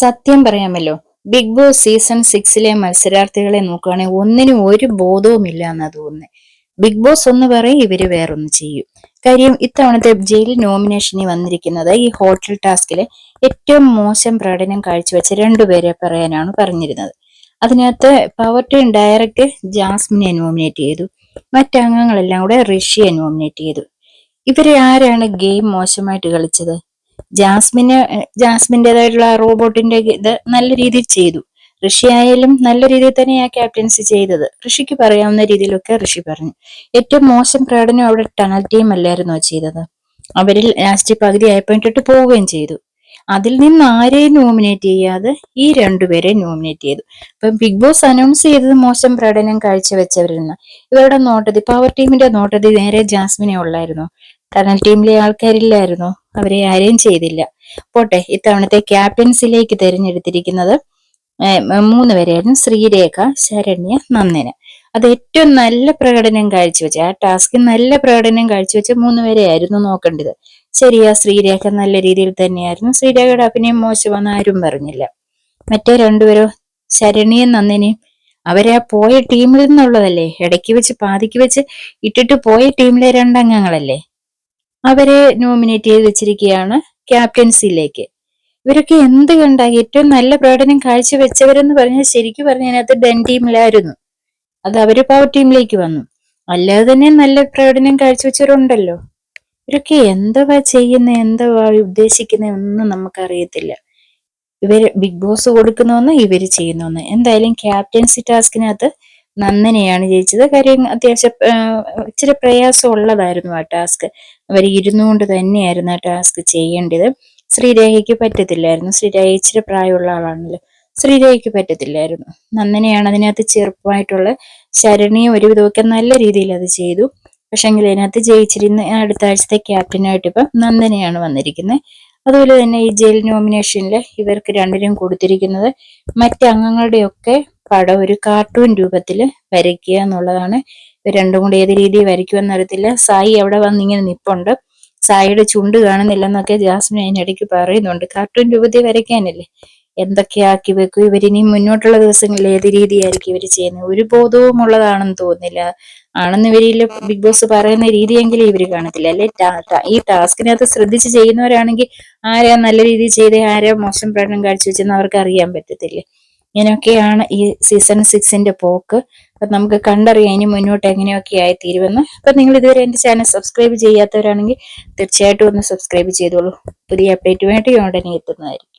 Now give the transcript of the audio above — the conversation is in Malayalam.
സത്യം പറയാമല്ലോ. ബിഗ് ബോസ് സീസൺ സിക്സിലെ മത്സരാർത്ഥികളെ നോക്കുകയാണെങ്കിൽ ഒന്നിനും ഒരു ബോധവുമില്ല എന്നാ തോന്നുന്നത് ബിഗ് ബോസ് ഒന്ന് പറയും ഇവർ വേറൊന്ന് ചെയ്യും. കാര്യം ഇത്തവണത്തെ ജയിൽ നോമിനേഷനിൽ വന്നിരിക്കുന്നത് ഈ ഹോട്ടൽ ടാസ്കിലെ ഏറ്റവും മോശം പ്രകടനം കാഴ്ചവെച്ച രണ്ടുപേരെ പറയാനാണ് പറഞ്ഞിരുന്നത്. അതിനകത്ത് പവർ ടീം ഡയറക്റ്റ് ജാസ്മിനെ നോമിനേറ്റ് ചെയ്തു. മറ്റംഗങ്ങളെല്ലാം കൂടെ ഋഷിയെ നോമിനേറ്റ് ചെയ്തു. ഇവരെ ആരാണ് ഗെയിം മോശമായിട്ട് കളിച്ചത്? ജാസ്മിന് ജാസ്മിന്റെതായിട്ടുള്ള റോബോട്ടിന്റെ ഇത് നല്ല രീതിയിൽ ചെയ്തു. ഋഷി ആയാലും നല്ല രീതിയിൽ ആ ക്യാപ്റ്റൻസി ചെയ്തത്. ഋഷിക്ക് പറയാവുന്ന രീതിയിലൊക്കെ ഋഷി പറഞ്ഞു. ഏറ്റവും മോശം പ്രകടനം അവിടെ ടണൽ ടീം അല്ലായിരുന്നു ചെയ്തത്? അവരിൽ ലാസ്റ്റ് പകുതി ആയപ്പോയിട്ടിട്ട് പോവുകയും ചെയ്തു. അതിൽ നിന്ന് ആരെയും നോമിനേറ്റ് ചെയ്യാതെ ഈ രണ്ടുപേരെ നോമിനേറ്റ് ചെയ്തു. ഇപ്പം ബിഗ് ബോസ് അനൗൺസ് ചെയ്തത് മോശം പ്രകടനം കാഴ്ചവെച്ചവരിൽ നിന്ന്. ഇവരുടെ നോട്ടതി പവർ ടീമിന്റെ നോട്ടതി നേരെ ജാസ്മിനെ ഉള്ളായിരുന്നു. ടണൽ ടീമിലെ ആൾക്കാരില്ലായിരുന്നു. അവരെ ആരെയും ചെയ്തില്ല. പോട്ടെ ഇത്തവണത്തെ ക്യാപ്റ്റൻസിലേക്ക് തിരഞ്ഞെടുത്തിരിക്കുന്നത് മൂന്ന് പേരായിരുന്നു ശ്രീരേഖ ശരണ്യ നന്ദന. അത് ഏറ്റവും നല്ല പ്രകടനം കാഴ്ചവെച്ച ആ ടാസ്കിൽ നല്ല പ്രകടനം കാഴ്ചവെച്ച മൂന്ന് പേരെയായിരുന്നു നോക്കേണ്ടത്. ശരിയാ ശ്രീരേഖ നല്ല രീതിയിൽ തന്നെയായിരുന്നു. ശ്രീരേഖയുടെ അഭിനയം മോശമെന്ന് ആരും പറഞ്ഞില്ല. മറ്റേ രണ്ടുപേരോ ശരണിയും നന്ദിനിയും അവരെ പോയ ടീമിൽ നിന്നുള്ളതല്ലേ? ഇടയ്ക്ക് വെച്ച് പാതിക്ക് വെച്ച് ഇട്ടിട്ട് പോയ ടീമിലെ രണ്ടംഗങ്ങളല്ലേ? അവരെ നോമിനേറ്റ് ചെയ്ത് വെച്ചിരിക്കുകയാണ് ക്യാപ്റ്റൻസിയിലേക്ക് ഇവരൊക്കെ എന്ത് കണ്ട ഏറ്റവും നല്ല പ്രകടനം കാഴ്ചവെച്ചവരെന്ന് പറഞ്ഞാൽ ശരിക്കും പറഞ്ഞ അതിനകത്ത് ഡെൻ ടീമിലായിരുന്നു. അത് അവർ പവർ ടീമിലേക്ക് വന്നു. അല്ലാതെ തന്നെ നല്ല പ്രകടനം കാഴ്ചവെച്ചവരുണ്ടല്ലോ. ഇവരൊക്കെ എന്തുവാ ചെയ്യുന്ന എന്തുവാ ഉദ്ദേശിക്കുന്ന ഒന്നും നമുക്കറിയത്തില്ല. ഇവർ ബിഗ് ബോസ് കൊടുക്കുന്ന ഇവർ ചെയ്യുന്ന എന്തായാലും ക്യാപ്റ്റൻസി ടാസ്കിനകത്ത് നന്ദനെയാണ് ജയിച്ചത്. കാര്യം അത്യാവശ്യം ഇച്ചിരി പ്രയാസമുള്ളതായിരുന്നു ആ ടാസ്ക് അവർ ഇരുന്നുകൊണ്ട് തന്നെയായിരുന്നു ആ ടാസ്ക് ചെയ്യേണ്ടത്. ശ്രീരേഖയ്ക്ക് പറ്റത്തില്ലായിരുന്നു. ശ്രീരേഖ ഇച്ചിരി പ്രായമുള്ള ആളാണല്ലോ. ശ്രീരേഖയ്ക്ക് പറ്റത്തില്ലായിരുന്നു. നന്ദനെയാണ് അതിനകത്ത് ചെറുപ്പമായിട്ടുള്ള ശരണിയും ഒരുവിധമൊക്കെ നല്ല രീതിയിൽ അത് ചെയ്തു. പക്ഷെങ്കിൽ അതിനകത്ത് ജയിച്ചിരുന്ന അടുത്ത ആഴ്ചത്തെ ക്യാപ്റ്റനായിട്ട് ഇപ്പം നന്ദനെയാണ് വന്നിരിക്കുന്നത്. അതുപോലെ തന്നെ ഈ ജയിൽ നോമിനേഷനിൽ ഇവർക്ക് രണ്ടിനും കൊടുത്തിരിക്കുന്നത് മറ്റംഗങ്ങളുടെയൊക്കെ പടം ഒരു കാർട്ടൂൺ രൂപത്തിൽ വരയ്ക്കുക എന്നുള്ളതാണ് രണ്ടും കൂടി ഏത് രീതിയിൽ വരയ്ക്കുമെന്ന് അറിയത്തില്ല. സായി എവിടെ വന്ന് ഇങ്ങനെ നിപ്പുണ്ട്? സായിയുടെ ചുണ്ട് കാണുന്നില്ലെന്നൊക്കെ ജാസ്മിൻ അതിനിടയ്ക്ക് പറയുന്നുണ്ട്. കാർട്ടൂൺ രൂപത്തിൽ വരയ്ക്കാനല്ലേ? എന്തൊക്കെ ആക്കി വെക്കും? ഇവരിനി മുന്നോട്ടുള്ള ദിവസങ്ങളിൽ ഏത് രീതിയായിരിക്കും ഇവർ ചെയ്യുന്നത്? ഒരു ബോധവും ഉള്ളതാണെന്ന് തോന്നുന്നില്ല. ആണെന്ന് ഇവരിൽ ബിഗ് ബോസ് പറയുന്ന രീതിയെങ്കിലും ഇവർ കാണത്തില്ല അല്ലെ? ഈ ടാസ്കിനകത്ത് ശ്രദ്ധിച്ച് ചെയ്യുന്നവരാണെങ്കിൽ ആരാ നല്ല രീതിയിൽ ചെയ്ത് ആരാ മോശം പ്രകടനം കാഴ്ചവെച്ചെന്ന് അവർക്ക് അറിയാൻ പറ്റത്തില്ലേ? ഇങ്ങനെയൊക്കെയാണ് ഈ സീസൺ സിക്സിന്റെ പോക്ക്. അപ്പൊ നമുക്ക് കണ്ടറിയാം ഇനി മുന്നോട്ട് എങ്ങനെയൊക്കെ ആയി തീരുമെന്ന് അപ്പം നിങ്ങൾ ഇതുവരെ എന്റെ ചാനൽ സബ്സ്ക്രൈബ് ചെയ്യാത്തവരാണെങ്കിൽ തീർച്ചയായിട്ടും ഒന്ന് സബ്സ്ക്രൈബ് ചെയ്തോളൂ. പുതിയ അപ്ഡേറ്റ് വേണ്ടി ഉടനെ എത്തുന്നതായിരിക്കും.